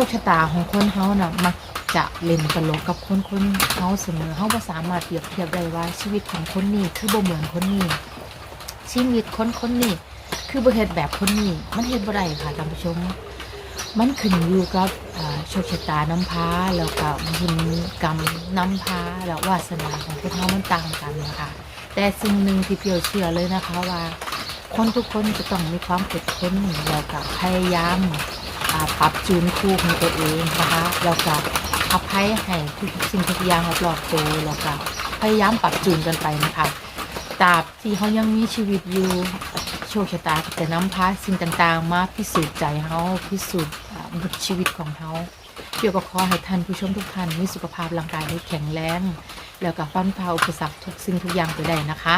โชคชะตาของคนเฮาน่ะมักจะเล่นตลกกับคนคนเฮาเสมอเฮาบ่สามารถเปรียบเทียบได้ว่าชีวิตของคนนี้คือบ่เหมือนคนนี้ชีวิตคนคนนี้คือบ่เฮ็ดแบบคนนี้มันเฮ็ดบ่ได้ค่ะท่านผู้ชม มันขึ้นอยู่กับโชคชะตาน้ำพาแล้วก็บุญกรรมนำพาแล้ววาสนาของคนเฮามันต่างกันนะคะแต่สิ่งหนึ่งที่เปียวเชื่อเลยนะคะว่า คนทุกคนจะต้องมีความอดทนแล้วก็พยายาม ปรับจูนคู่ของตัวเองนะคะแล้วก็อภัยให้ทุกสิ่งทุกอย่างรอบๆตัวแล้วก็พยายามปรับจูนกันไปนะคะตราบที่เขายังมีชีวิตอยู่โชคชะตาจะนำพาสิ่งต่างๆ มาพิสูจน์ใจเขาพิสูจน์อ่าบทชีวิตของเขาเปียวก็ขอให้ท่านผู้ชมทุกท่านมีสุขภาพร่างกายที่แข็งแรง แล้วก็ฟันฝ่าอุปสรรคทุกสิ่งทุกอย่างไปได้นะคะ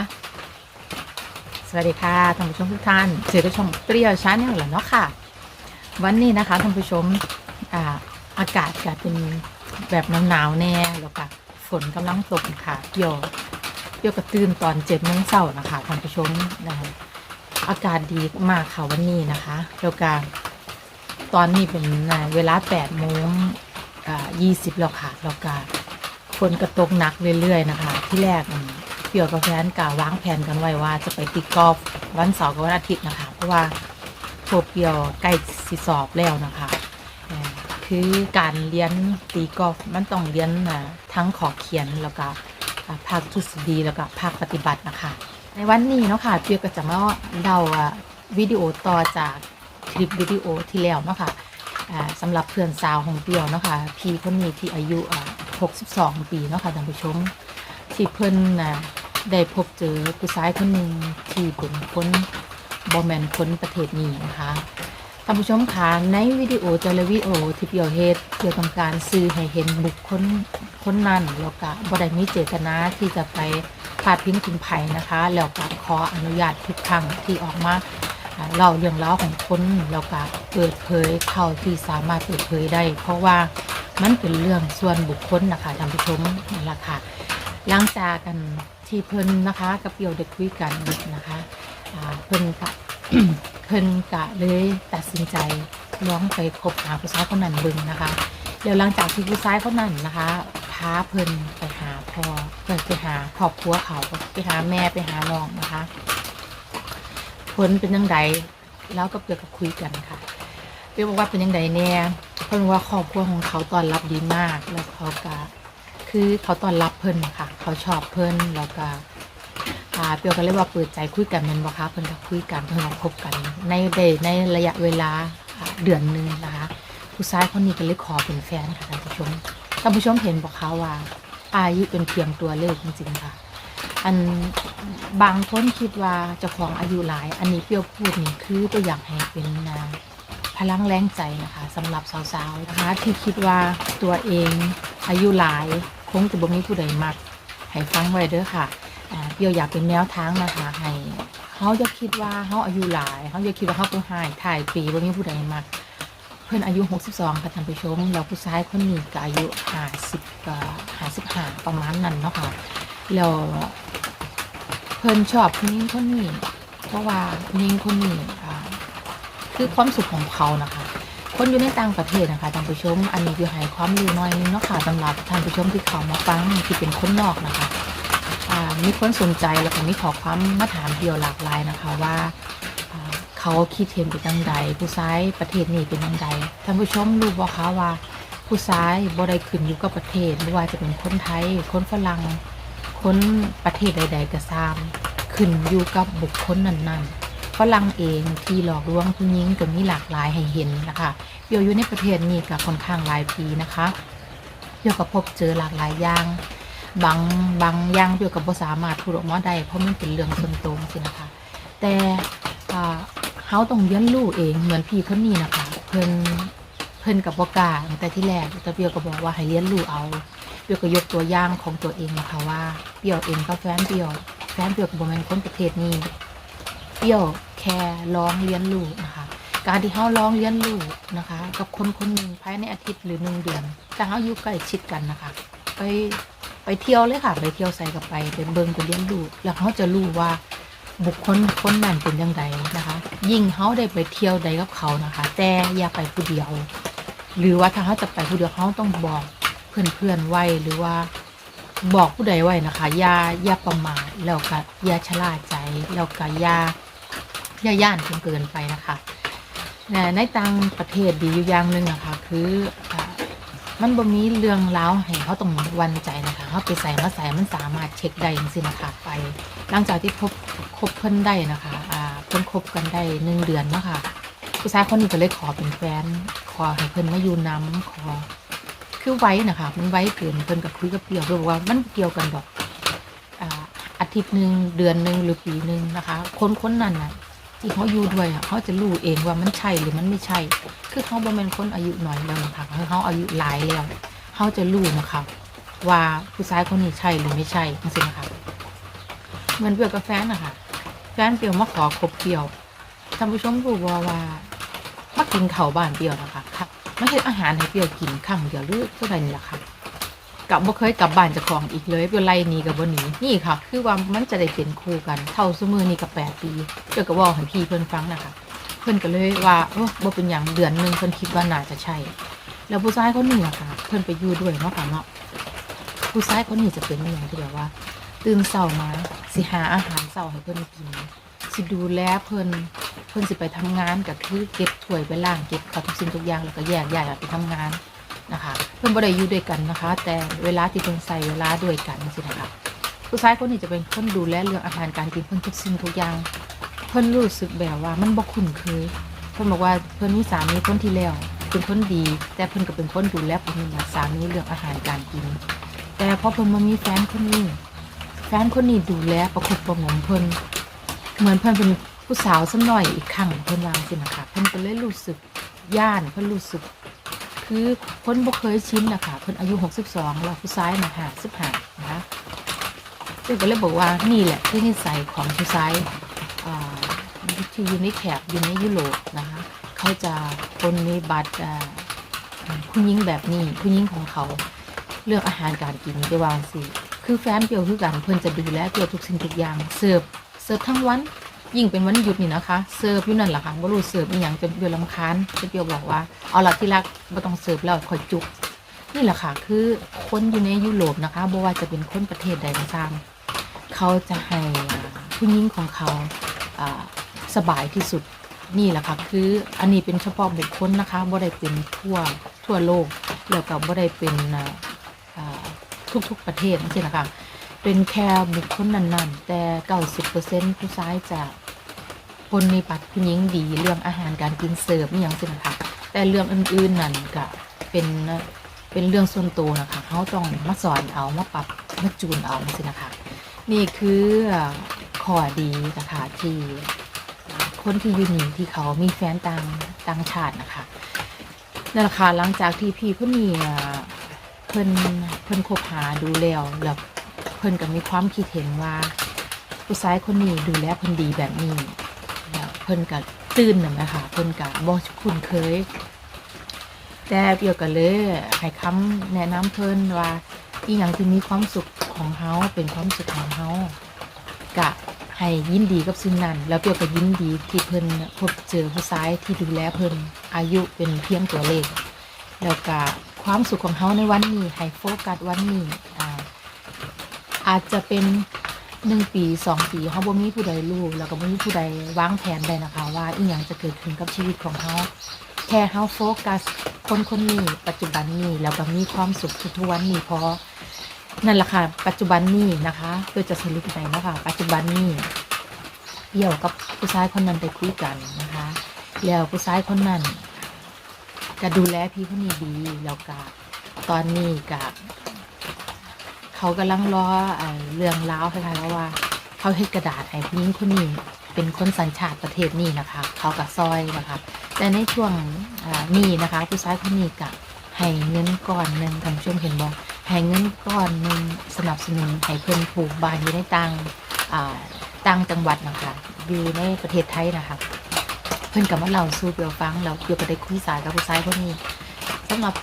สวัสดีค่ะท่านผู้ชมทุกท่านเจอกับช่องเปรี้ยวชาแนลแล้วเนาะค่ะ วันนี้นะคะท่านผู้ชมอ่าอากาศก็เป็นแบบหนาวๆแน่แล้วก็ฝนกำลังตกค่ะเกี่ยวเกี่ยวกับตื่นตอนเจ็ดโมงเช้านะคะท่านผู้ชมนะคะอากาศดีมากค่ะวันนี้นะคะแล้วก็ตอนนี้เป็นเวลาแปดโมงยี่สิบแล้วค่ะแล้วก็ฝนกระตกหนักเรื่อยๆนะคะ ที่แรกเปี่ยวกับแฟนกะวางแผนกันไว้ว่าจะไปตีกอล์ฟวันเสาร์กับวันอาทิตย์นะคะ เพราะว่า โทรเปียวใกล้สิสอบแล้วนะคะคือการเรียนตีกอล์ฟมันต้องเรียนอ่าทั้งขอเขียนแล้วก็ภาคทฤษฎีแล้วก็ภาคปฏิบัตินะคะ ในวันนี้เนาะค่ะเปียวก็จะมาเดาอ่าวิดีโอต่อจากคลิปวิดีโอที่แล้วเนาะค่ะอ่าสำหรับเพื่อนสาวของเปียวเนาะค่ะพี่คนนี้ที่อายุ 62 ปีเนาะค่ะท่านผู้ชมที่เพิ่นนะได้พบเจอผู้ชายคนหนึ่งที่เป็นคน บอแมนคนประเทศนี้นะคะท่านผู้ชมคะในวิดีโอแต่ลวิดีโอที่เปียวเฮดเกี่ยวกับการสื่อให้เห็นบุคคลคนนั้นแล้วก็บ่ได้มีเจตนาที่จะไปพาดพิงถึงไผนะคะแล้วก็ขออนุญาตทุกครั้งที่ออกมาเล่าเรื่องราวของคนแล้วก็เปิดเผยเท่าที่สามารถเปิดเผยได้ เพราะว่ามันเป็นเรื่องส่วนบุคคลนะคะท่านผู้ชมนั่นแหละค่ะหลังจากันที่เพิ่นนะคะกับเปียวได้คุยกันนะคะ พิ่นกะ เพิ่นกะเลยตัดสินใจลองไปคบหาผู้ชายคนนั้นเบิ่งนะคะเดี๋ยวหลังจากที่ผู้ชายคนนั้นนะคะพาเพิ่นไปหาพ่อเพิ่นไปหาครอบครัวเขาไปหาแม่ไปหาน้องนะคะผลเป็นยังไงแล้วก็เปียวกับคุยกันค่ะเปียบอกว่าเป็นยังไงแน่เพิ่นว่าครอบครัวของเขาตอนรับดีมากแล้วเขาก็คือเขาตอนรับเพิ่นค่ะ เขาชอบเพิ่นแล้วก็ อ่าเปียวก็เลยว่าเปิดใจคุยกันแมันบ่คะเพิ่นก็คุยกันเพิ่นก็คบกันในเดในระยะเวลาอ่าเดือนหนึงนะคะผู้ชายคนนี้ก็เลยขอเป็นแฟนค่ะท่านผู้ชมท่านผู้ชมเห็นบอกคะว่าอายุเป็นเพียงตัวเลขจริงๆค่ะ อันบางคนคิดว่าเจ้าของอายุหลาย อันนี้เปรียวพูดนี่คือตัวอย่างให้เป็นนะพลังแรงใจนะคะสำหรับสาวๆนะคะที่คิดว่าตัวเองอายุหลาย คงจะบ่มีผู้ใดมักให้ฟังไว้เด้อค่ะ เปียวอยากเป็นแนวทางนะคะให้เขาจะคิดว่าเขาอายุหลายเขาจะคิดว่าเขาเป็นหายถ่ายปีบ่มีผู้ใดมักเพื่อนอายุ 62ค่ะท่านผู้ชมแล้วผู้ชายคนนี้ก็อายุ50กับ55ประมาณนั้นเนาะค่ะแล้วเพิ่อนชอบผู้หญิงคนนี้เพราะว่าผู้หญิงคนนี้คือความสุขของเขานะคะคนอยู่ในต่างประเทศนะคะท่านผู้ชม อันนี้คือให้ความรู้น้อยนึงเนาะค่ะสำหรับท่านผู้ชมที่เขามาฟังที่เป็นคนนอกนะคะ มีคนสนใจแล้วก็มีขอความมาถามเดียวหลากหลายนะคะว่าเขาคิดเห็นเป็นยังไงผู้ชายประเทศนี้เป็นยังไงท่านผู้ชมรู้บ่คะว่า ผู้ชายบ่ได้ขึ้นอยู่กับประเทศไม่ว่าจะเป็นคนไทย คนฝรั่งคนประเทศใด ๆก็ตามขึ้นอยู่กับบุคคลนั้นๆฝรั่งเองที่หลอกลวงผู้หญิงก็มีหลากหลายให้เห็นนะคะเปียวอยู่ในประเทศนี้ก็ค่อนข้างหลายปีนะคะเปียวก็พบเจอหลากหลายอย่าง บางบางอย่างเปียวก็บ่สามารถพูดออกมาได้เพราะมันเป็นเรื่องส่วนตัวสินะคะ แต่เฮาต้องเรียนรู้เองเหมือนพี่คนนี้นะคะ เพิ่นเพิ่นกับบ่กาแต่ที่แรกแต่เปียวก็บอกว่าให้เรียนรู้เอาเปียวก็ยกตัวอย่างของตัวเองนะคะว่าเปียวเองกับแฟนเปียวแฟนเปียวก็บ่แม่นคนประเทศนี้เปียวแค่ลองเรียนรู้นะคะการที่เขาลองเรียนรู้นะคะ กับคนคนหนึ่งภายในอาทิตย์หรือหนึ่งเดือนแต่เขาอยู่ใกล้ชิดกันนะคะไป ไปเที่ยวเลยค่ะ ไปเที่ยวใส่กับไปไปเบิงไปเรียนรู้แล้วเขาจะรู้ว่าบุคคลคนนั้นเป็นยังไงนะคะ ยิ่งเขาได้ไปเที่ยวใดกับเขานะคะ แต่อย่าไปผู้เดียว หรือว่าถ้าเขาจะไปผู้เดียวเขาต้องบอกเพื่อนๆไว้หรือว่าบอกผู้ใดไว้นะคะอย่าอย่าประมาทแล้วก็อย่าชะล่าใจแล้วก็อย่าอย่าย่านจนเกินไปนะคะในต่างประเทศดีอยู่อย่างหนึ่งนะคะคืออมันบ่มีเรื่องราวให้เขาต้องวันใจนะคะ เขาไปใส่มาใส่มันสามารถเช็คได้จริงๆนะคะไป หลังจากที่คบคบเพิ่นได้นะคะอ่าเพิ่นคบกันได้หนึ่งเดือนนะคะผู้ชายคนนี้ก็เลยขอเป็นแฟน ขอให้เพิ่นมาอยู่น้ำขอ คือไว้นะคะมันไว้เกินเพิ่นกับคุยกับเปียวเพิ่นบอกว่ามันเกี่ยวกันดอกอ่าอาทิตย์หนึ่งเดือนหนึ่งหรือปีหนึ่งนะคะ คนคนนั้นน่ะที่เขาอยู่ด้วยอะเขาจะรู้เองว่ามันใช่หรือมันไม่ใช่ คือเขาบ่แม่นคนอายุน้อยแล้วนะคะเขาอายุหลายแล้วเขาจะรู้นะคะ ว่าผู้ชายคนนี้ใช่หรือไม่ใช่จริงๆนะคะเหมือนเปียวกับแฟนนะคะแฟนเปียวมาขอคบเปียวท่านผู้ชมรู้ว่าว่ามากินเข้าบ้านเปียวนะคะค่ะมาเฮ็ดอาหารให้เปียวกินครั้งเดียวหรือเท่าไหร่นี่แหละค่ะกลับบ่เคยกลับบ้านจะของอีกเลยเปียวไล่หนีกับบ่หนีนี่ค่ะ คือว่ามันจะได้เป็นคู่กัน เท่าซุมือนี่กับแปดปีเปียวก็บอกให้พี่เพิ่นฟังนะคะ เพิ่นก็เลยว่าเออบ่เป็นอย่างเดือนหนึ่งเพิ่นคิดว่าน่าจะใช่ แล้วผู้ชายคนนี้อะค่ะ เพิ่นไปอยู่ด้วยเนาะค่ะเนาะ ผู้ชายคนนี้จะเป็นอย่างที่แบบว่า ตื่นเช้ามาสิหาอาหารเช้าให้เพิ่นกินสิดูแลเพิ่นเพิ่นสิไปทำงานก็คือเก็บถ้วยไปล้างเก็บข้าวทุกสิ่งทุกอย่างแล้วก็แยกย้ายกไปทำงานนะคะ เพิ่นบ่ได้อยู่ด้วยกันนะคะ แต่เวลาที่เพิ่นใส่เวลาด้วยกันสินะคะผู้ชายคนนี้จะเป็นคนดูแลเรื่องอาหารการกินเพิ่นทุกสิ่งทุกอย่าง เพิ่นรู้สึกแบบว่ามันบ่คุ้นเคยเพิ่นบอกว่าเพิ่นมีสามีคนที่แล้วเป็นคนดี แต่เพิ่นก็เป็นคนดูแลเพิ่นนะสามีเรื่องอาหารการกิน แต่พอเพิ่นมามีแฟนคนนี้ แฟนคนนี้ดูแลประคบประงมเพิ่นเหมือนเพิ่นเป็นผู้สาวสักหน่อยอีกครั้งเพิ่นวางสินะคะเพิ่นก็เลยรู้สึกย่านเพิ่นรู้สึก คือคนบ่เคยชินนะคะเพิ่นอายุ 62 แล้วผู้ชายน่ะ55นะคะซึ่งก็เลยบอกว่านี่แหละที่นิสัยของผู้ชายอ่าที่อยู่ในแถบอยู่ในยุโรปนะคะเขาจะคนมีบัตรผู้หญิงแบบนี้ผู้หญิงของเขา เรื่องอาหารการกินไปวางสิคือแฟนเปียวคือกันเพิ่อนจะดูแลเปียวทุกสิ่งทุกอย่างเสิร์ฟเสิร์ฟทั้งวันยิ่งเป็นวันหยุดนี่นะคะเสิร์ฟอยู่นั่นแหละค่ะบ่รู้เสิร์ฟอีหยังจนเปียวลำคาญจนเปียวบอกว่าเอาละที่รักบ่ต้องเสิร์ฟแล้วคอยจุกนี่แหละค่ะ คือคนอยู่ในยุโรปนะคะบ่ว่าจะเป็นคนประเทศใดก็ตามเขาจะให้ผู้หญิงของเขาสบายที่สุดนี่แหละค่ะ คืออันนี้เป็นเฉพาะบุคคลนะคะบ่ได้เป็นทั่วทั่วโลกแล้วก็บ่ได้เป็น ทุกๆประเทศจริงๆนะคะเป็นแค่บุคคลนั้นๆ แต่เก้าสิบเปอร์เซ็นต์ผู้ชายจะคนในปัดผู้หญิงดีเรื่องอาหารการกินเสิร์ฟนี่ยังสินะคะแต่เรื่องอื่นๆนั่นก็เป็นเป็นเรื่องส่วนตัวนะคะเขาต้องมาสอนเอามาปรับมาจูนเอาสินะคะ นี่คือข้อดีนะคะที่คนที่อยูนี่ที่เขามีแฟนต่างต่างชาตินะคะนั่นแหละค่ะหลังจากที่พี่คนนี้อ่ เพิ่นเพิ่นคบหาดูแล้วแล้วเพิ่นก็มีความคิดเห็นว่าผู้ชายคนนี้ดูแลเพิ่นดีแบบนี้แล้วเพิ่นก็ตื่นน่ะนะคะเพิ่นก็บ่คุ้นเคย แต่เปียวก็เลยให้คำแนะนำเพิ่นว่าอีหยังที่มีความสุขของเฮาเป็นความสุขของเฮากะให้ยินดีกับสิ่งนั้น แล้วเปียวก็ยินดีที่เพิ่นพบเจอผู้ชายที่ดูแลเพิ่นอายุเป็นเพียงตัวเลข แล้วก็ ความสุขของเฮาในวันนี้ให้โฟกัสวันนี้อ่าอาจจะเป็นหนึ่งปีสองปีเฮาบ่มีผู้ใดรู้แล้วก็บ่มีผู้ใดวางแผนได้นะคะ ว่าอีหยังจะเกิดขึ้นกับชีวิตของเฮาแค่เฮาโฟกัส คนคนนี้ปัจจุบันนี้แล้วก็มีความสุขทุกวันนี้พราะนั่นแหละค่ะปัจจุบันนี้นะคะเพื่อจะสรุปไปนะคะปัจจุบันนี้เดี่ยวกับผู้ชายคนนั้นไปคุยกันนะคะ แล้วผู้ชายคนนั้น ก็ดูแลพี่คนนี้ดีแล้วก็ตอนนี้ก็เขากำลังรอเอ่อเรื่องราวคล้ายๆว่า เขาเฮ็ดกระดาษให้ผู้หญิงคนนี้เป็นคนสัญชาติประเทศนี้นะคะ เขากับซอยนะคะแต่ในช่วงนี้นะคะ ผู้ชายคนนี้ก็ให้เงินก้อนหนึ่งทานผู้ชมเห็นบ่ให้เงินก้อนหนึ่งสนับสนุนให้เพิ่นปลูกบ้านอยู่ในต่างต่างจังหวัดนะคะอยู่ในประเทศไทยนะคะ เพิ่นก็มาเล่าสู่เปียวฟังแล้วเปียวก็ได้คุยสายกับผู้ชายคนนี้สำหรับ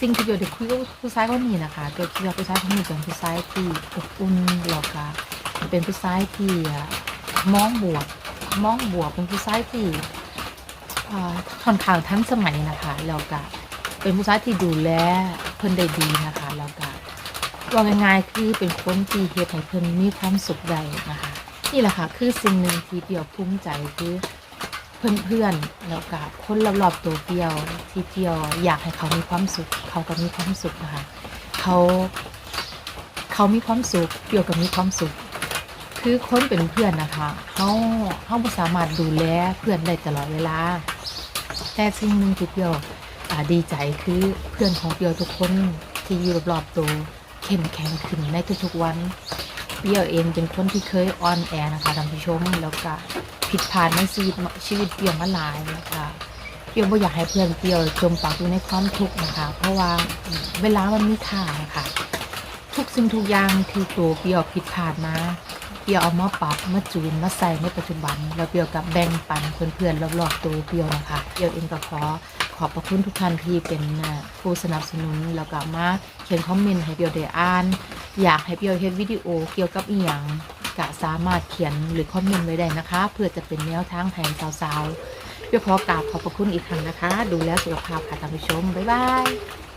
สิ่งที่เปียวได้คุยกับผู้ชายคนนี้นะคะเปียวคิดว่าผู้ชายคนนี้เป็นผู้ชายที่อบอุ่นแล้วก็เป็นผู้ชายที่มองบวกมองบวกเป็นผู้ชายที่ค่อนข้างทันสมัยนะคะแล้วก็เป็นผู้ชายที่ดูแลเพิ่นได้ดีนะคะแล้วก็ว่าง่ายๆคือเป็นคนที่เฮ็ดให้เพิ่นมีความสุขได้นะคะนี่แหละค่ะ คือสิ่งหนึ่งที่เปียวภูมิใจคือ เพื่อนๆแล้วก็คนรอบๆตัวเปียวที่เปียวอยากให้เขามีความสุข เขาก็มีความสุขนะคะเขาเขามีความสุขเปียวก็มีความสุข คือคนเป็นเพื่อนนะคะเขาเขาสามารถดูแลเพื่อนได้ตลอดเวลา แต่สิ่งหนึ่งที่เปียวดีใจคือเพื่อนของเปียวทุกคนที่อยู่รอบๆตัวเข้มแข็งขึ้นในทุกๆวัน เปรี้ยวเองเป็นคนที่เคยออนแอร์นะคะท่านผู้ชมแล้วก็ผิดพลาดในชีวิตชีวิตเปรี้ยวมาหลายนะคะเปรี้ยวไม่อยากให้เพื่อนเปรี้ยวจมปักอยู่ในความทุกข์นะคะ เพราะว่าเวลามันมีค่านะคะทุกสิ่งทุกอย่างที่ตัวเปรี้ยวผิดพลาดมาเปรี้ยวเอามาปรับมาจูนมาใส่ในปัจจุบัน แล้วเปรี้ยวกับแบ่งปันเพื่อนๆรอบๆตัวเปรี้ยวนะคะเปรี้ยวเองก็ขอขอบพระคุณทุกท่านที่เป็นผู้สนับสนุนแล้วก็มาเขียนคอมเมนต์ให้เปรี้ยวได้อ่าน อยากให้เปียวเฮ็ดวิดีโอเกี่ยวกับอีหยังก็สามารถเขียนหรือคอมเมนต์ไว้ได้นะคะ เพื่อจะเป็นแนวทางแทนสาวๆเพื่อขอกราบขอบพระคุณอีกครั้งนะคะ ดูแลสุขภาพค่ะท่านผู้ชมบ๊ายบาย